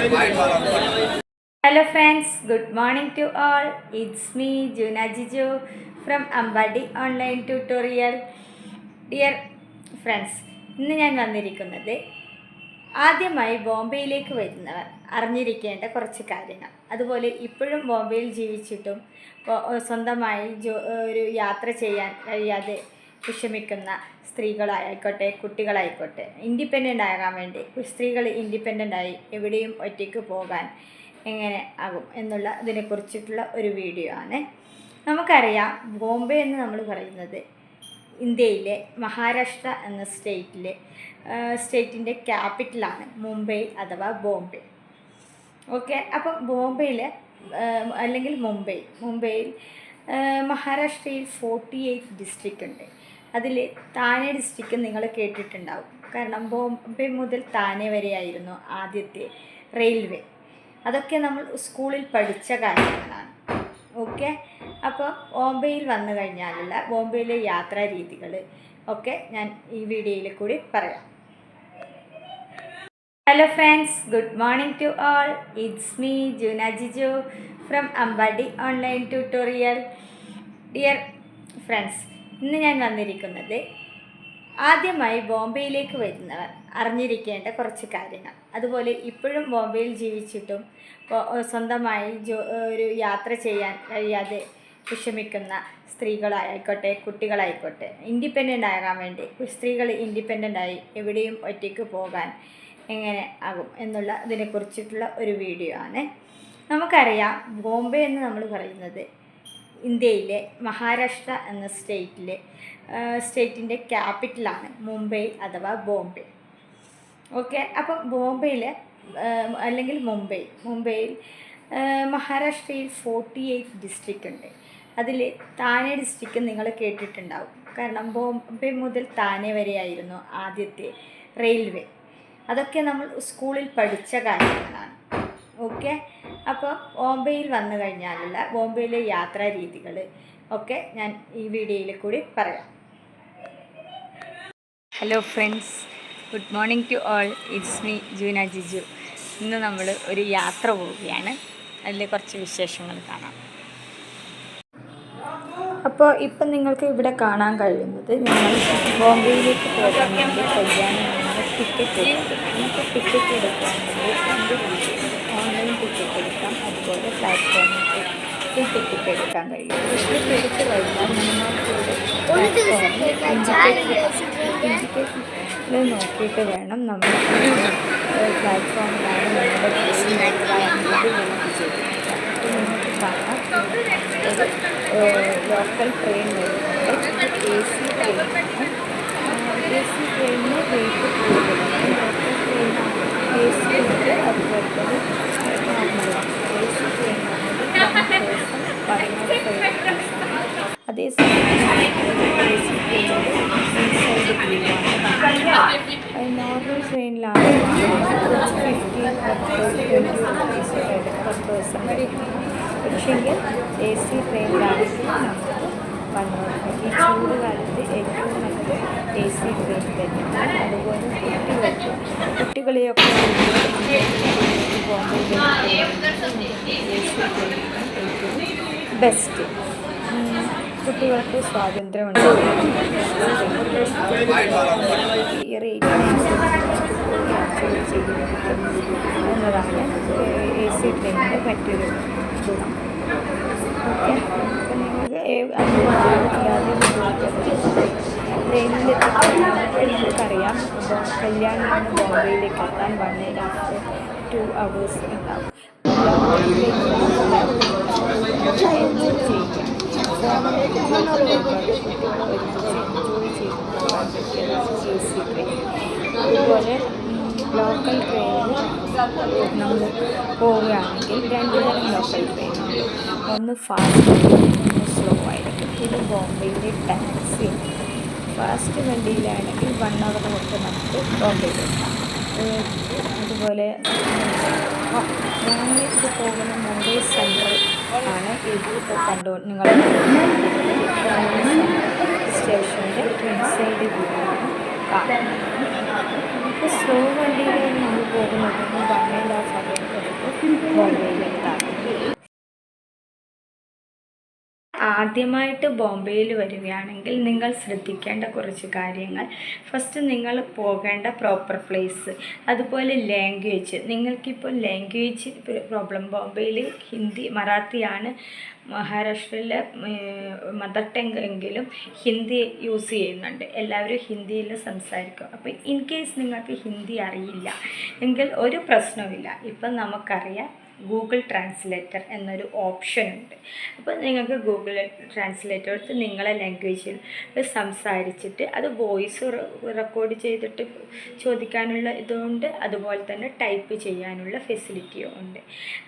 Hello friends good morning to all it's me Juna Jiju from Ambadi online tutorial dear friends ഇന്ന് ഞാൻ വന്നിരിക്കുന്നത് ആദ്യമായി ബോംബെയിലേക്ക് വരുന്നവർ അറിഞ്ഞിരിക്കേണ്ട കുറച്ച് കാര്യങ്ങൾ. അതുപോലെ ഇപ്പോഴും ബോംബെയിൽ ജീവിച്ചിട്ടും സ്വന്തമായി ഒരു യാത്ര ചെയ്യാൻ കഴിയാതെ വിഷമിക്കുന്ന സ്ത്രീകളായിക്കോട്ടെ കുട്ടികളായിക്കോട്ടെ ഇൻഡിപെൻഡന്റ് ആകാൻ വേണ്ടി സ്ത്രീകൾ ഇൻഡിപെൻഡന്റ് ആയി എവിടെയും ഒറ്റയ്ക്ക് പോകാൻ എങ്ങനെ ആകും എന്നുള്ള ഇതിനെക്കുറിച്ചിട്ടുള്ള ഒരു വീഡിയോ ആണ്. നമുക്കറിയാം ബോംബെ എന്ന് നമ്മൾ പറയുന്നത് ഇന്ത്യയിലെ മഹാരാഷ്ട്ര എന്ന സ്റ്റേറ്റിലെ സ്റ്റേറ്റിന്റെ ക്യാപിറ്റലാണ് മുംബൈ അഥവാ ബോംബെ. ഓക്കെ അപ്പം ബോംബെയിൽ അല്ലെങ്കിൽ മുംബൈ മുംബൈയിൽ മഹാരാഷ്ട്രയിൽ ഫോർട്ടി എയ്റ്റ് ഡിസ്ട്രിക്റ്റ് ഉണ്ട്. അതിൽ താനെ ഡിസ്ട്രിക്റ്റ് നിങ്ങൾ കേട്ടിട്ടുണ്ടാവും. കാരണം ബോംബെ മുതൽ താനെ വരെയായിരുന്നു ആദ്യത്തെ റെയിൽവേ അതൊക്കെ നമ്മൾ സ്കൂളിൽ പഠിച്ച കാര്യങ്ങളാണ്. ഓക്കെ അപ്പോൾ ബോംബെയിൽ വന്നു കഴിഞ്ഞാലുള്ള ബോംബെയിലെ യാത്രാ രീതികൾ ഒക്കെ ഞാൻ ഈ വീഡിയോയിൽ കൂടി പറയാം. Hello friends good morning to all it's me Juna Jiju from Ambadi online tutorial dear friends ഇന്ന് ഞാൻ വന്നിരിക്കുന്നത് ആദ്യമായി ബോംബെയിലേക്ക് വരുന്നവർ. അറിഞ്ഞിരിക്കേണ്ട കുറച്ച് കാര്യങ്ങൾ. അതുപോലെ ഇപ്പോഴും ബോംബെയിൽ ജീവിച്ചിട്ടും സ്വന്തമായി ഒരു യാത്ര ചെയ്യാൻ കഴിയാതെ വിഷമിക്കുന്ന സ്ത്രീകളായിക്കോട്ടെ കുട്ടികളായിക്കോട്ടെ ഇൻഡിപെൻഡന്റ് ആകാൻ വേണ്ടി സ്ത്രീകൾ ഇൻഡിപെൻഡന്റ് ആയി എവിടെയും ഒറ്റയ്ക്ക് പോകാൻ എങ്ങനെ ആകും എന്നുള്ള ഇതിനെക്കുറിച്ചിട്ടുള്ള ഒരു വീഡിയോ ആണ്. നമുക്കറിയാം ബോംബെ എന്ന് നമ്മൾ പറയുന്നത് ഇന്ത്യയിലെ മഹാരാഷ്ട്ര എന്ന സ്റ്റേറ്റിലെ സ്റ്റേറ്റിന്റെ ക്യാപിറ്റലാണ് മുംബൈ അഥവാ ബോംബെ. ഓക്കെ അപ്പം ബോംബെയിൽ അല്ലെങ്കിൽ മുംബൈ മുംബൈയിൽ മഹാരാഷ്ട്രയിൽ ഫോർട്ടി എയ്റ്റ് ഡിസ്ട്രിക്റ്റ് ഉണ്ട്. അതിൽ താനെ ഡിസ്ട്രിക്റ്റ് നിങ്ങൾ കേട്ടിട്ടുണ്ടാവും. കാരണം ബോംബെ മുതൽ താനെ വരെയായിരുന്നു ആദ്യത്തെ റെയിൽവേ അതൊക്കെ നമ്മൾ സ്കൂളിൽ പഠിച്ച കാര്യങ്ങളാണ്. ഓക്കെ അപ്പോൾ ബോംബെയിൽ വന്നു കഴിഞ്ഞാലുള്ള ബോംബെയിലെ യാത്രാ രീതികൾ. ഒക്കെ ഞാൻ ഈ വീഡിയോയിൽ കൂടി പറയാം. Hello friends good morning to all it's me Juna Jiju ഇന്ന് നമ്മൾ ഒരു യാത്ര പോവുകയാണ്. അതിൽ കുറച്ച് വിശേഷങ്ങൾ കാണാം. അപ്പോൾ ഇപ്പം നിങ്ങൾക്ക് ഇവിടെ കാണാൻ കഴിയുന്നത് ഞങ്ങൾ ബോംബെയിലേക്ക് പോകാൻ വേണ്ടി കല്യാണം ടിക്കറ്റ് ടിക്കറ്റ് എടുക്കാൻ ടിക്കറ്റ് എടുക്കാം. അതുപോലെ പ്ലാറ്റ്ഫോമിൽ ടിക്കറ്റ് എടുക്കാൻ കഴിയും. ടിക്കറ്റ് എടുത്ത് കഴിഞ്ഞാൽ ഇൻഡിക്കേഷനിൽ നോക്കിയിട്ട് വേണം നമ്മൾ പ്ലാറ്റ്ഫോമിലാണ് നമ്മുടെ നമുക്ക് ബുക്ക് ചെയ്തിരിക്കുക അപ്പോൾ നിങ്ങൾക്ക് കാണാം. ഒരു ലോക്കൽ ട്രെയിൻ വരുന്നുണ്ട്. എ സി ട്രെയിനാണ് എ സി ട്രെയിനിന് റേറ്റ് കൂടുതലാണ് ലോക്കൽ ട്രെയിനാണ് എ സി ഉണ്ട് അതുപോലെ തന്നെ നോർമലാണ് A C ട്രെയിനാണെങ്കിൽ one person one nought five അതേസമയം എ സി ട്രെയിനിൽ ഇൻസൈഡ് ക്ലീനാണ് നോർമൽ ട്രെയിനിലാണ്. റുപ്പീസ് പെർ പേഴ്സൺ പക്ഷേങ്കിൽ എ സി ട്രെയിനിലാണെങ്കിൽ നമുക്ക് ഫൈവ് ഈ ചൂട് കാലത്ത് ഏറ്റവും നല്ലത് എ സി ട്രെയിൻ തന്നെയാണ് അതുപോലെ കുട്ടികൾക്ക് കുട്ടികളെയൊക്കെ ബെസ്റ്റ് കുട്ടികൾക്ക് സ്വാതന്ത്ര്യമുണ്ട്. എന്നതാണ് എ സി ട്രെയിനിന്റെ മറ്റൊരു ഗുണം. ഓക്കെ? അപ്പം ബോംബെയിലേക്ക് എത്താൻ വന്നേ ലാസ്റ്റ് ടു അവേഴ്സ് ഉണ്ടാവും എൻജോയ് ചെയ്യാം എൻജോയ് ചെയ്ത് എ സി ട്രെയിൻ അതുപോലെ ലോക്കൽ ട്രെയിനിൽ നമ്മൾ പോവുകയാണെങ്കിൽ രണ്ട് തരം ലോക്കൽ ട്രെയിനുണ്ട് ഒന്ന് ഫാസ്റ്റ് ഒന്ന് സ്ലോ ആയിരിക്കും ഇത് ബോംബെയിലെ ടാക്സി ഫാസ്റ്റ് വണ്ടിയിലാണെങ്കിൽ വൺ അവർ തൊട്ട് നമുക്ക് ബോംബെയിലെത്താം. അതുപോലെ ഞങ്ങൾ ഇത് പോകുന്ന മുംബൈ സെൻട്രൽ ആണ്. ഇത് കണ്ടു? നിങ്ങൾ സ്റ്റേഷന്റെ ഇൻസൈഡ് സ്ലോ വണ്ടിയിലാണ് നമ്മൾ പോകുന്നത് വൺ ആൻഡ് ഹാഫ് അവർ ആദ്യമായിട്ട് ബോംബെയിൽ വരികയാണെങ്കിൽ നിങ്ങൾ ശ്രദ്ധിക്കേണ്ട കുറച്ച് കാര്യങ്ങൾ. ഫസ്റ്റ് നിങ്ങൾ പോകേണ്ട പ്രോപ്പർ പ്ലേസ് അതുപോലെ ലാംഗ്വേജ് നിങ്ങൾക്കിപ്പോൾ ലാംഗ്വേജ് പ്രോബ്ലം ബോംബെയിൽ ഹിന്ദി മറാത്തിയാണ് മഹാരാഷ്ട്രയിലെ മദർ ടങ് എങ്കിലും ഹിന്ദി യൂസ് ചെയ്യുന്നുണ്ട്. എല്ലാവരും ഹിന്ദിയിൽ സംസാരിക്കും. അപ്പോൾ ഇൻ കേസ് നിങ്ങൾക്ക് ഹിന്ദി അറിയില്ല എങ്കിൽ ഒരു പ്രശ്നവുമില്ല. ഇപ്പം നമുക്കറിയാം ഗൂഗിൾ ട്രാൻസ്ലേറ്റർ എന്നൊരു ഓപ്ഷൻ ഉണ്ട്. അപ്പോൾ നിങ്ങൾക്ക് ഗൂഗിൾ ട്രാൻസ്ലേറ്റർ എടുത്ത് നിങ്ങളെ ലാംഗ്വേജിൽ സംസാരിച്ചിട്ട് അത് വോയിസ് റെക്കോർഡ് ചെയ്തിട്ട് ചോദിക്കാനുള്ള ഇതുണ്ട്. അതുപോലെ തന്നെ ടൈപ്പ് ചെയ്യാനുള്ള ഫെസിലിറ്റിയും ഉണ്ട്.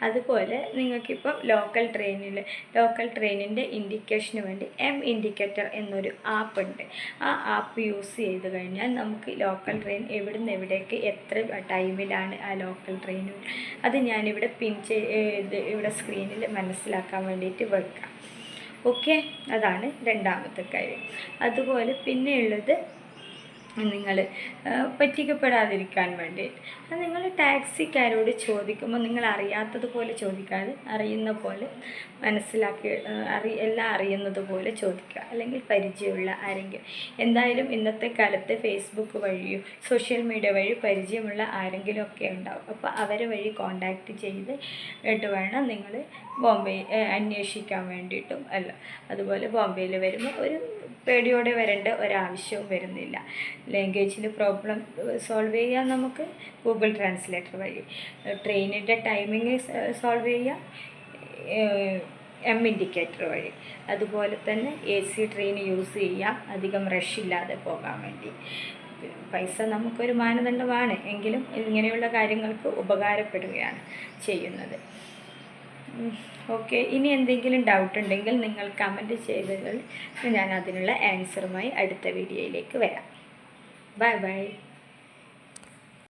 അതുപോലെ നിങ്ങൾക്കിപ്പം ലോക്കൽ ട്രെയിനിൽ ലോക്കൽ ട്രെയിനിന്റെ ഇൻഡിക്കേഷന് വേണ്ടി എം ഇൻഡിക്കേറ്റർ എന്നൊരു ആപ്പ് ഉണ്ട്. ആ ആപ്പ് യൂസ് ചെയ്ത് കഴിഞ്ഞാൽ നമുക്ക് ലോക്കൽ ട്രെയിൻ എവിടെ നിന്ന് എവിടേക്ക് എത്ര ടൈമിലാണ് ആ ലോക്കൽ ട്രെയിൻ അത് ഞാനിവിടെ പിൻ ഇവിടെ സ്ക്രീനിൽ മനസ്സിലാക്കാൻ വേണ്ടിയിട്ട് വെക്കാം. ഓക്കെ അതാണ് രണ്ടാമത്തെ കാര്യം. അതുപോലെ പിന്നെയുള്ളത് നിങ്ങൾ പറ്റിക്കപ്പെടാതിരിക്കാൻ വേണ്ടിയിട്ട്. നിങ്ങൾ ടാക്സിക്കാരോട് ചോദിക്കുമ്പോൾ നിങ്ങൾ അറിയാത്തത് പോലെ ചോദിക്കാതെ അറിയുന്ന പോലെ മനസ്സിലാക്കി അറി എല്ലാം അറിയുന്നത് പോലെ ചോദിക്കുക. അല്ലെങ്കിൽ പരിചയമുള്ള ആരെങ്കിലും. എന്തായാലും ഇന്നത്തെ കാലത്ത് ഫേസ്ബുക്ക് വഴിയോ സോഷ്യൽ മീഡിയ വഴി പരിചയമുള്ള ആരെങ്കിലും ഒക്കെ ഉണ്ടാവും. അപ്പോൾ അവരെ വഴി കോണ്ടാക്റ്റ് ചെയ്ത് ഇട്ട് വേണം നിങ്ങൾ ബോംബെ അന്വേഷിക്കാൻ വേണ്ടിയിട്ടും അല്ല. അതുപോലെ ബോംബെയിൽ വരുമ്പോൾ ഒരു പേടിയോടെ വരേണ്ട ഒരാവശ്യവും വരുന്നില്ല. ലാംഗ്വേജിൽ പ്രോബ്ലം സോൾവ് ചെയ്യാൻ നമുക്ക് ഗൂഗിൾ ട്രാൻസ്ലേറ്റർ വഴി. ട്രെയിനിന്റെ ടൈമിങ് സോൾവ് ചെയ്യാം. എം ഇൻഡിക്കേറ്റർ വഴി. അതുപോലെ തന്നെ എ സി ട്രെയിൻ യൂസ് ചെയ്യാം. അധികം റഷ് ഇല്ലാതെ പോകാൻ വേണ്ടി. പൈസ നമുക്കൊരു മാനദണ്ഡമാണ്. എങ്കിലും ഇങ്ങനെയുള്ള കാര്യങ്ങൾക്ക് ഉപകാരപ്പെടുകയാണ് ചെയ്യുന്നത്. ഓക്കെ ഇനി എന്തെങ്കിലും ഡൗട്ട് ഉണ്ടെങ്കിൽ നിങ്ങൾ കമന്റ് ചെയ്തതിൽ ഞാൻ അതിനുള്ള ആൻസറുമായി അടുത്ത വീഡിയോയിലേക്ക് വരാം. Bye bye